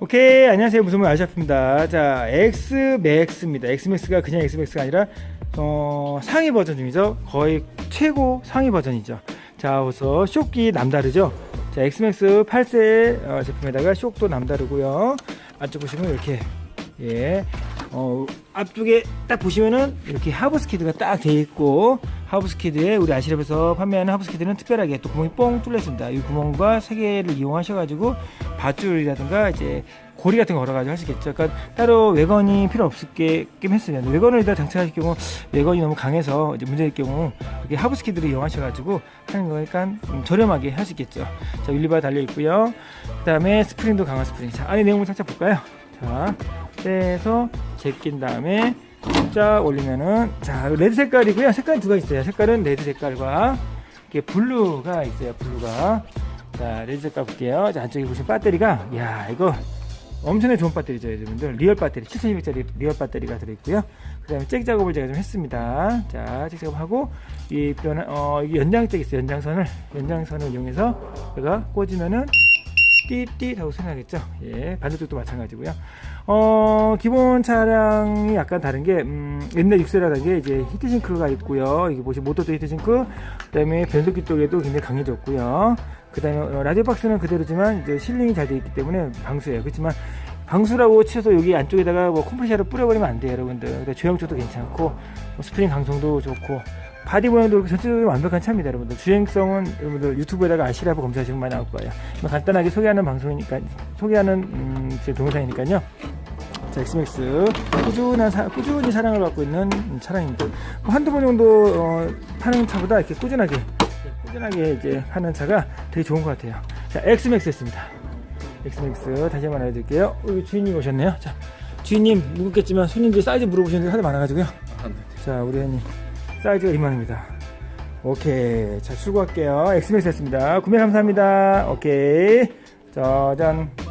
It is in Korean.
오케이 안녕하세요. 말 아시아프입니다. 자 X맥스입니다. X맥스가 그냥 X맥스가 아니라 어, 상위 버전 중이죠. 거의 최고 상위 버전이죠. 자 우선 쇼기 남다르죠? 자 X맥스 8세 어, 제품에다가 쇼도 남다르고요. 안쪽 보시면 이렇게 예 어, 앞쪽에 딱 보시면은 이렇게 하브스키드가 딱 돼 있고 하브스키드에 우리 아시랩에서 판매하는 하브스키드는 특별하게 또 구멍이 뻥 뚫려 있습니다. 이 구멍과 세 개를 이용하셔가지고 밧줄이라든가 이제 고리 같은 거 걸어가지고 하시겠죠. 그러니까 따로 외건이 필요 없게끔 했어요. 외건을 일단 장착하실 경우 외건이 너무 강해서 이제 문제일 경우 이렇게 하브스키드를 이용하셔가지고 하는 거니까 음, 저렴하게 할 수 있겠죠. 자 윌리바 달려 있고요. 그다음에 스프링도 강한 스프링. 자 안에 내용물 살짝 볼까요? 자 빼서 제낀 다음에 쫙 올리면은 자 레드 색깔이고요. 색깔이 두 가지 있어요. 색깔은 레드 색깔과 이렇게 블루가 있어요. 블루가. 자 레드 색깔 볼게요. 자 안쪽에 보시면 배터리가 야 이거 엄청나게 좋은 배터리죠 여러분들. 리얼 배터리 7200짜리 리얼 배터리가 들어있고요. 그 다음에 잭 작업을 제가 좀 했습니다. 자잭 작업하고 이 변화 어 이게 연장잭 있어요. 연장선을. 연장선을 이용해서 제가 꽂으면은 띠띠 하고 나겠죠. 예 반대쪽도 마찬가지고요. 어 기본 차량이 약간 다른 게 음, 옛날 6세라는 게 이제 히트싱크가 있고요. 이게 보시 모터도 히트싱크 그다음에 변속기 쪽에도 굉장히 강해졌고요. 그다음에 어, 라디오 박스는 그대로지만 이제 실링이 잘 되어 있기 때문에 방수예요. 그렇지만 방수라고 치어서 여기 안쪽에다가 뭐 컴프레셔를 뿌려버리면 안 돼요 여러분들. 쪽도 괜찮고 뭐 스프링 강성도 좋고 바디 모양도 전체적으로 완벽한 차입니다 여러분들 주행성은 여러분들 유튜브에다가 아시라고 검색하시면 많이 나올 거예요 뭐 간단하게 소개하는 방송이니까 소개하는 음, 제 동영상이니까요 자, 엑스맥스 꾸준한 사, 꾸준히 사랑을 받고 있는 차량입니다. 뭐 한두 번 정도 어, 파는 차보다 이렇게 꾸준하게 꾸준하게 이제 하는 차가 되게 좋은 것 같아요. 자, 엑스맥스였습니다. 엑스맥스 다시 한번 알려드릴게요. 어, 여기 주인님 오셨네요. 자, 주인님 묵었겠지만 손님들이 사이즈 물어보시는데 하도 많아가지고요. 자, 우리 형님 사이즈가 이만입니다. 오케이, 자 출고할게요. 엑스맥스였습니다. 구매 감사합니다. 오케이, 짜잔.